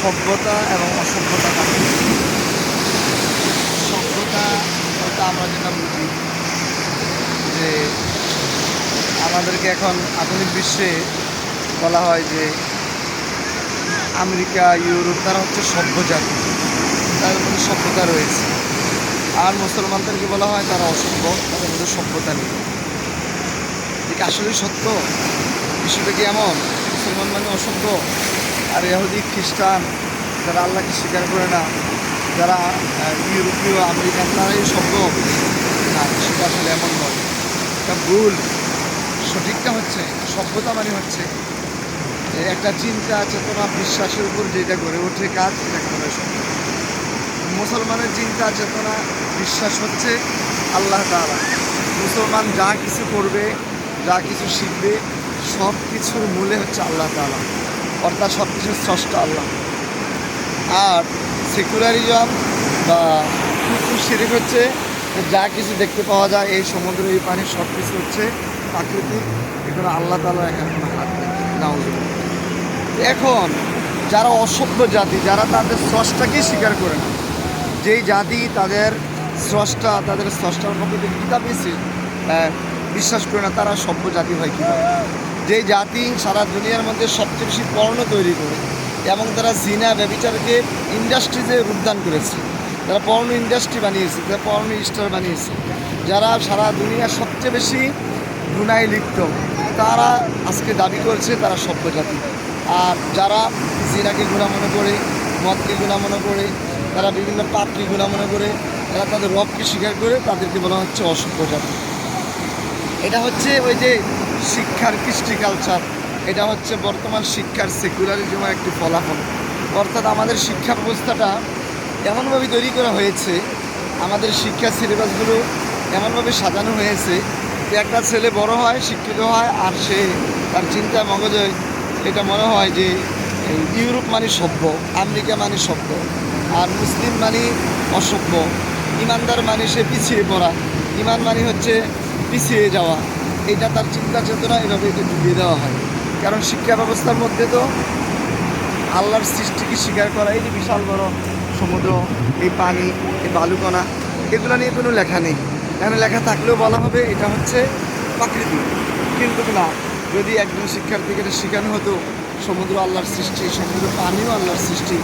সভ্যতা এবং অসভ্যতা সভ্যতা বলতে আমরা যেটা বুঝি, যে আমাদেরকে এখন আধুনিক বিশ্বে বলা হয় যে আমেরিকা, ইউরোপ, তারা হচ্ছে সভ্য জাতি। তাদের মধ্যে সভ্যতা রয়েছে। আর মুসলমানদেরকে বলা হয় তারা অসভ্য, তাদের মধ্যে সভ্যতা নেই। এটা আসলেই সত্য? বিষয়টা কি এমন? মুসলমান মানে অসভ্য। আর ইহুদি খ্রিস্টান, যারা আল্লাহকে স্বীকার করে না, যারা ইউরোপীয়, আমেরিকান, তারাই সভ্য। না, সেটা আসলে এমন নয়। এটা ভুল। সঠিকটা হচ্ছে, সভ্যতা মানে হচ্ছে একটা চিন্তা, চেতনা, বিশ্বাসের উপর যেটা গড়ে ওঠে কাজ এটাকে বলা মুসলমানের চিন্তা, চেতনা, বিশ্বাস হচ্ছে আল্লাহ তাআলা। মুসলমান যা কিছু করবে, যা কিছু শিখবে সব কিছুর মূলে হচ্ছে আল্লাহ তাআলা। অর্থাৎ সব কিছুর স্রষ্টা আল্লাহ। আর সেকুলারিজম বা কুকুর শিরিক হচ্ছে যা কিছু দেখতে পাওয়া যায় এই সমুদ্র এই পানির সব কিছু হচ্ছে প্রাকৃতিক। এগুলো আল্লাহ তালা এখানে হাত এখন যারা অসভ্য জাতি যারা তাদের স্রষ্টাকেই স্বীকার করে না যেই জাতি তাদের স্রষ্টা তাদের স্রষ্টার মধ্যে যে কিতাব এসে আহ, বিশ্বাস করে না তারা সভ্য জাতি হয় কীভাবে? যেই জাতি সারা দুনিয়ার মধ্যে সবচেয়ে বেশি পর্ণ তৈরি করে এবং তারা জিনা, ব্যবিচারকে ইন্ডাস্ট্রিতে রূপদান করেছে। যারা পর্ণ ইন্ডাস্ট্রি বানিয়েছে, তারা পর্ণ স্টার বানিয়েছে। যারা সারা দুনিয়ার সবচেয়ে বেশি গুনায় লিপ্ত, তারা আজকে দাবি করছে তারা সভ্য জাতি। আর যারা জিনাকে গুণা মনে করে, মদকে গুণা মনে করে, তারা বিভিন্ন পাপকে গুণা মনে করে, তারা তাদের রবকে স্বীকার করে তাদেরকে বলা হচ্ছে অসভ্য জাতি। এটা হচ্ছে ওই যে শিক্ষার কৃষ্টি কালচার এটা হচ্ছে বর্তমান শিক্ষার সেকুলারিজমের একটি ফলাফল। অর্থাৎ আমাদের শিক্ষা ব্যবস্থাটা এমনভাবে তৈরি করা হয়েছে, আমাদের শিক্ষা সিলেবাসগুলো এমনভাবে সাজানো হয়েছে যে একটা ছেলে বড় হয়, শিক্ষিত হয়, আর সে তার চিন্তা মগজে এটা মনে হয় যে ইউরোপ মানে সভ্য, আমেরিকা মানে সভ্য, আর মুসলিম মানে অসভ্য। ইমানদার মানে সে পিছিয়ে পড়া, ইমান মানে হচ্ছে পিছিয়ে যাওয়া। এটা তার চিন্তা চেতনা এভাবে এটা ডুবিয়ে দেওয়া হয়। কারণ শিক্ষা ব্যবস্থার মধ্যে তো আল্লাহর সৃষ্টিকে স্বীকার করা এই যে বিশাল বড় সমুদ্র, এই পানি, এই বালুকণা, এগুলো নিয়ে কোনো লেখা নেই। এখানে লেখা থাকলেও বলা হবে এটা হচ্ছে প্রাকৃতিক। কিন্তু না, যদি একজন শিক্ষার্থীকে এটা শেখানো হতো, সমুদ্র আল্লাহর সৃষ্টি, সমুদ্র পানিও আল্লাহর সৃষ্টি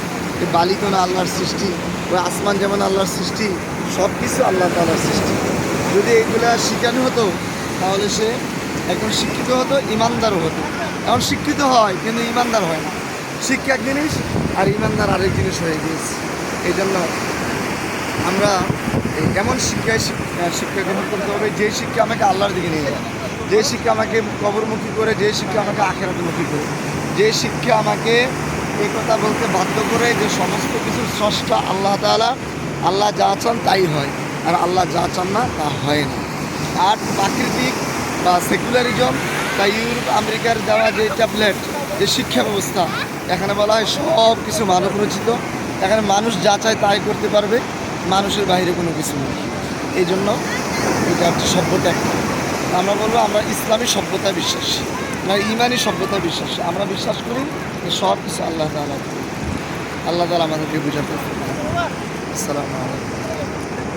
এই বালিকণা আল্লাহর সৃষ্টি ওই আসমান যেমন আল্লাহর সৃষ্টি সব কিছু আল্লাহ তাল্লাহর সৃষ্টি। যদি এইগুলা শেখানো হতো তাহলে সে একজন শিক্ষিত হতো, ইমানদারও হতো। এখন শিক্ষিত হয়, কিন্তু ইমানদার হয় না। শিক্ষা এক জিনিস, আর ইমানদার আরেক জিনিস হয়ে গিয়েছে। এই জন্য আমরা এমন শিক্ষায় শিক- শিক্ষা গ্রহণ করতে হবে, যে শিক্ষা আমাকে আল্লাহর দিকে নিয়ে যায়। যে শিক্ষা আমাকে কবরমুখী করে, যে শিক্ষা আমাকে আখেরাতমুখী করে। যে শিক্ষা আমাকে এই কথা বলতে বাধ্য করে যে সমস্ত কিছু স্রষ্টা আল্লাহ তাআলা, আল্লাহ যা চান তাই হয়। আর আল্লাহ যা চান না, তা হয় না। আর প্রাকৃতিক বা সেকুলারিজম বা ইউরোপ, আমেরিকার দেওয়া যে ট্যাবলেট যে শিক্ষা ব্যবস্থা, এখানে বলা হয় সব কিছু মানব রচিত। এখানে মানুষ যা চায় তাই করতে পারবে, মানুষের বাইরে কোনো কিছু নেই। এই জন্য এটা হচ্ছে সভ্যতা একটা। আমরা বলব আমরা ইসলামী সভ্যতা বিশ্বাসী আমরা ইমানি সভ্যতা বিশ্বাসী। আমরা বিশ্বাস করি যে সব কিছু আল্লাহ তালা আল্লাহ তালা আমাদেরকে বুঝাতে আসসালামু আলাইকুম।